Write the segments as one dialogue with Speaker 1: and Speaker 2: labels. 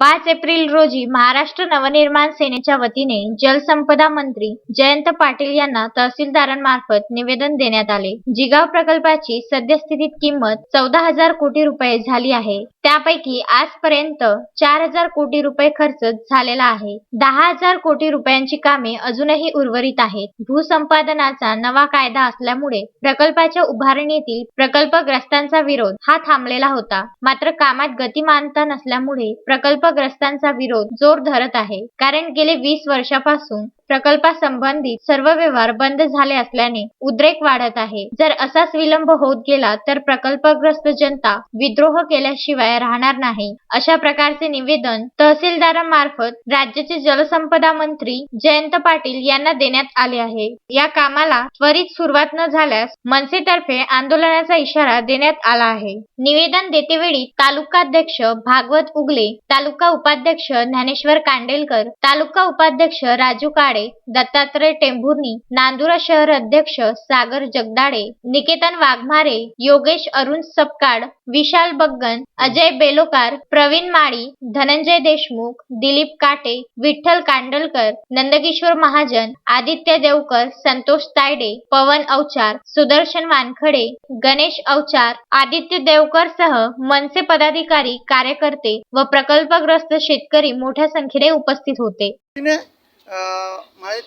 Speaker 1: पाच एप्रिल रोजी महाराष्ट्र नवनिर्माण सेनेच्या वतीने जलसंपदा मंत्री जयंत पाटील यांना तहसीलदारांमार्फत निवेदन देण्यात आले. जिगाव प्रकल्पाची सद्यस्थितीत किंमत चौदा हजार कोटी रुपये झाली आहे. त्यापैकी आजपर्यंत चार हजार कोटी रुपये खर्च झालेला आहे. दहा हजार कोटी रुपयांची कामे अजूनही उर्वरित आहेत. भूसंपादनाचा नवा कायदा असल्यामुळे प्रकल्पाच्या उभारणीतील प्रकल्पग्रस्तांचा विरोध हा थांबलेला होता. मात्र कामात गतिमानता नसल्यामुळे प्रकल्पग्रस्तांचा विरोध जोर धरत आहे. कारण गेले वीस वर्षापासून प्रकल्पासंबंधित सर्व व्यवहार बंद झाले असल्याने उद्रेक वाढत आहे. जर असाच विलंब होत गेला तर प्रकल्पग्रस्त जनता विद्रोह केल्याशिवाय राहणार नाही. अशा प्रकारचे निवेदन तहसीलदारांमार्फत राज्याचे जलसंपदा मंत्री जयंत पाटील यांना देण्यात आले आहे. या कामाला त्वरित सुरुवात न झाल्यास मनसेतर्फे आंदोलनाचा इशारा देण्यात आला आहे. निवेदन देतेवेळी तालुकाध्यक्ष भागवत उगले तालुका उपाध्यक्ष ज्ञानेश्वर कांडेलकर तालुका उपाध्यक्ष राजू जगदाळे दत्तात्रय टेंभुर्णी नांदुरा शहर अध्यक्ष सागर जगदाडे निकेतन वाघमारे योगेश अरुण सपकाळ विशाल बग्गन अजय बेलोकार प्रवीण माळी धनंजय देशमुख दिलीप काटे विठ्ठल कांडलकर नंदकिशोर महाजन आदित्य देवकर संतोष तायडे पवन अवचार सुदर्शन वानखडे गणेश अवचार आदित्य देवकर सह मनसे पदाधिकारी कार्यकर्ते व प्रकल्पग्रस्त शेतकरी मोठ्या संख्येने उपस्थित होते.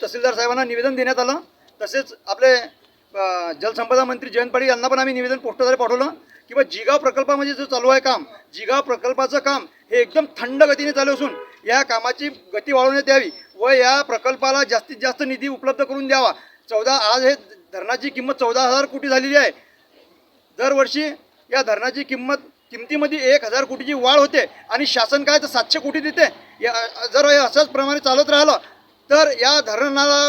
Speaker 2: तहसीलदार साहेबांना निवेदन देण्यात आलं. तसेच आपले जलसंपदा मंत्री जयंत पाटील यांना पण आम्ही निवेदन पोस्टद्वारे पाठवलं. की बा जिगाव प्रकल्पामध्ये जो चालू आहे काम जिगाव प्रकल्पाचं काम हे एकदम थंड गतीने चालू असून या कामाची गती वाढवण्यात यावी व या प्रकल्पाला जास्तीत जास्त निधी उपलब्ध करून द्यावा. चौदा आज हे धरणाची किंमत चौदा हजार कोटी झालेली आहे. दरवर्षी या धरणाची किंमत किमतीमध्ये एक हजार कोटीची वाढ होते आणि शासन काय तर सातशे कोटी देते. या जर हे असंच प्रमाणे चालत राहिलं तर या धरणाला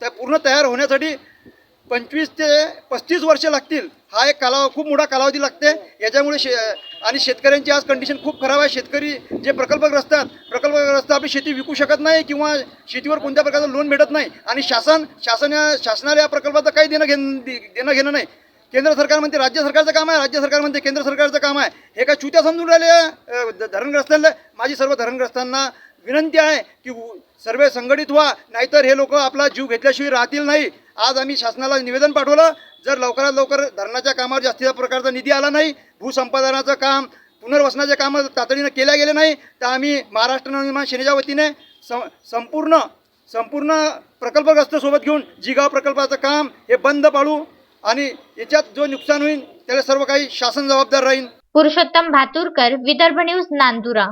Speaker 2: त्या पूर्ण तयार होण्यासाठी पंचवीस ते पस्तीस वर्ष लागतील. हा एक कालाव खूप मोठा कालावधी लागते. याच्यामुळे शे आणि शेतकऱ्यांची आज कंडिशन खूप खराब आहे. शेतकरी जे प्रकल्पग्रस्त आहेत प्रकल्पग्रस्त आपली शेती विकू शकत नाही किंवा शेतीवर कोणत्या प्रकारचं लोन भेटत नाही. आणि शासन शासन शासनाला या प्रकल्पाचं काही देणं घेणं देणं घेणं नाही. केंद्र सरकार म्हणते राज्य सरकारचं काम आहे. राज्य सरकार म्हणते केंद्र सरकारचं काम आहे. हे काय चुत्या समजून राहिले धरणग्रस्तांना? माझी सर्व धरणग्रस्तांना विनंती आहे की सर्व संघटित व्हा नाहीतर हे लोक आपला जीव घेतल्याशिवाय राहतील नाही. आज आम्ही शासनाला निवेदन पाठवलं जर लवकरात लवकर धरणाच्या कामावर जास्तीचा प्रकारचा निधी आला नाही भूसंपादनाचं काम पुनर्वसनाचे कामं तातडीनं केल्या गेले नाही तर आम्ही महाराष्ट्र नवनिर्माण सेनेच्या वतीने सं संपूर्ण संपूर्ण प्रकल्पग्रस्त सोबत घेऊन जिगाव प्रकल्पाचं काम हे बंद पाडू आणि याच्यात जो नुकसान होईल त्याला सर्व काही शासन जबाबदार राहील.
Speaker 1: पुरुषोत्तम भातुरकर विदर्भ न्यूज नांदुरा.